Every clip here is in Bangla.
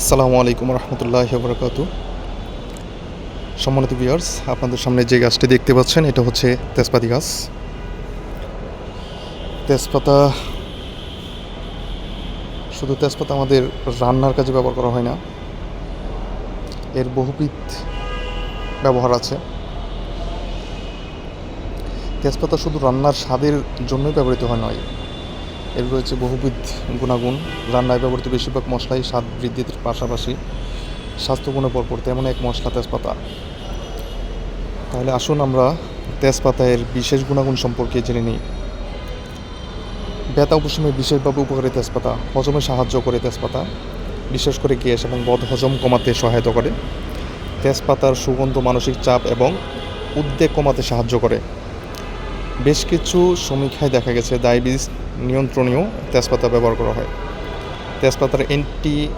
আসসালামু আলাইকুম রহমতুল্লাহ বরকাতু সম্মানিত ভিউয়ার্স, আপনাদের সামনে যে গাছটি দেখতে পাচ্ছেন, এটা হচ্ছে তেজপাতি গাছ। তেজপাতা, শুধু তেজপাতা আমাদের রান্নার কাজে ব্যবহার করা হয় না, এর বহুবিধ ব্যবহার আছে। তেজপাতা শুধু রান্নার স্বাদের জন্যই ব্যবহৃত হয় নয় এর রয়েছে বহুবিধ গুণাগুণ। রান্নায় ব্যবহৃত বেশিরভাগ মশলাই স্বাদ বৃদ্ধির পাশাপাশি স্বাস্থ্যগুণে পরপর তেমন এক মশলা তেজপাতা। তাহলে আসুন আমরা তেজপাতা এর বিশেষ গুণাগুণ সম্পর্কে জেনে নিই। ব্যথা উপশমে বিশেষভাবে উপকারী তেজপাতা। হজমে সাহায্য করে তেজপাতা, বিশেষ করে গ্যাস এবং বদ হজম কমাতে সহায়তা করে। তেজপাতার সুগন্ধ মানসিক চাপ এবং উদ্বেগ কমাতে সাহায্য করে। বেশ কিছু সমীক্ষায় দেখা গেছে, ডায়াবেটিস নিয়ন্ত্রণেও তেজপাতা ব্যবহার করা হয়। তেজপাতার অ্যান্টি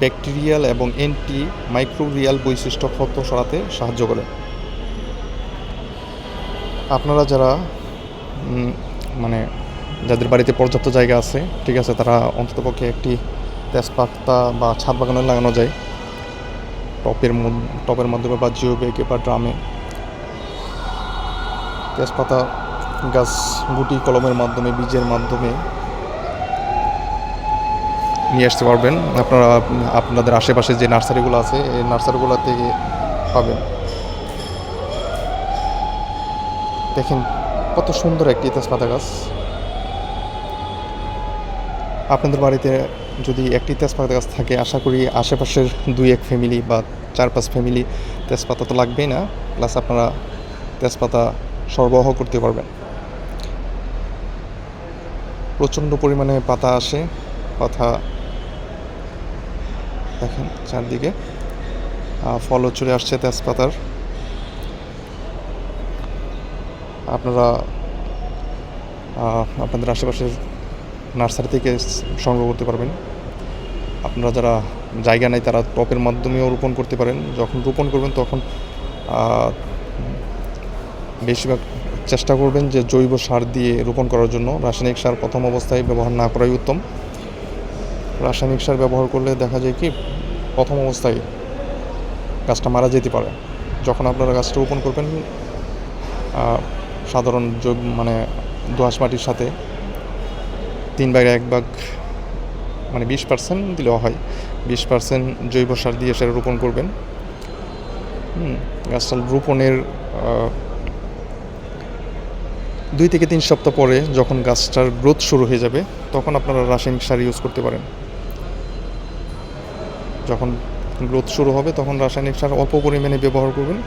ব্যাকটেরিয়াল এবং অ্যান্টি মাইক্রোবিয়াল বৈশিষ্ট্য ক্ষত সরাতে সাহায্য করে। আপনারা যারা মানে যাদের বাড়িতে পর্যাপ্ত জায়গা আছে, ঠিক আছে, তারা অন্ততপক্ষে একটি তেজপাতা বা ছাদ বাগানে লাগানো যায়। টপের টপের মাধ্যমে বা জিও ব্যাগে বা ড্রামে। তেজপাতা গাছ গুটি কলমের মাধ্যমে, বীজের মাধ্যমে নিয়ে আসতে পারবেন। আপনারা, আপনাদের আশেপাশে যে নার্সারিগুলো আছে, এই নার্সারিগুলো থেকে পাবেন। দেখেন কত সুন্দর একটি তেজপাতা গাছ। আপনাদের বাড়িতে যদি একটি তেজপাতা গাছ থাকে, আশা করি আশেপাশের দুই এক ফ্যামিলি বা চার পাঁচ ফ্যামিলি তেজপাতা তো লাগবেই না। প্লাস আপনারা তেজপাতা সরবরাহ করতে পারবেন। প্রচণ্ড পরিমাণে পাতা আসে। পাতা দেখেন চারদিকে। ফলও চড়ে আসছে তেজপাতার। আপনারা আপনাদের আশেপাশের নার্সারি থেকে সংগ্রহ করতে পারবেন। আপনারা যারা জায়গা নেই, তারা টপের মাধ্যমেও রোপণ করতে পারেন। যখন রোপণ করবেন, তখন বেশিরভাগ চেষ্টা করবেন যে জৈব সার দিয়ে রোপণ করার জন্য। রাসায়নিক সার প্রথম অবস্থায় ব্যবহার না করাই উত্তম। রাসায়নিক সার ব্যবহার করলে দেখা যায় কি, প্রথম অবস্থায় গাছটা মারা যেতে পারে। যখন আপনারা গাছটা রোপণ করবেন সাধারণ জৈব মানে দোআঁশ মাটির সাথে তিন ভাগ এক ভাগ মানে বিশ পার্সেন্ট দিলেও হয়। বিশ পার্সেন্ট জৈব সার দিয়ে সেটা রোপণ করবেন। গাছটা রোপণের দুই থেকে তিন সপ্তাহ পরে যখন গাছটার গ্রোথ শুরু হয়ে যাবে, তখন আপনারা রাসায়নিক সার ইউজ করতে পারেন। যখন গ্রোথ শুরু হবে, তখন রাসায়নিক সার অল্প পরিমাণে ব্যবহার করবেন।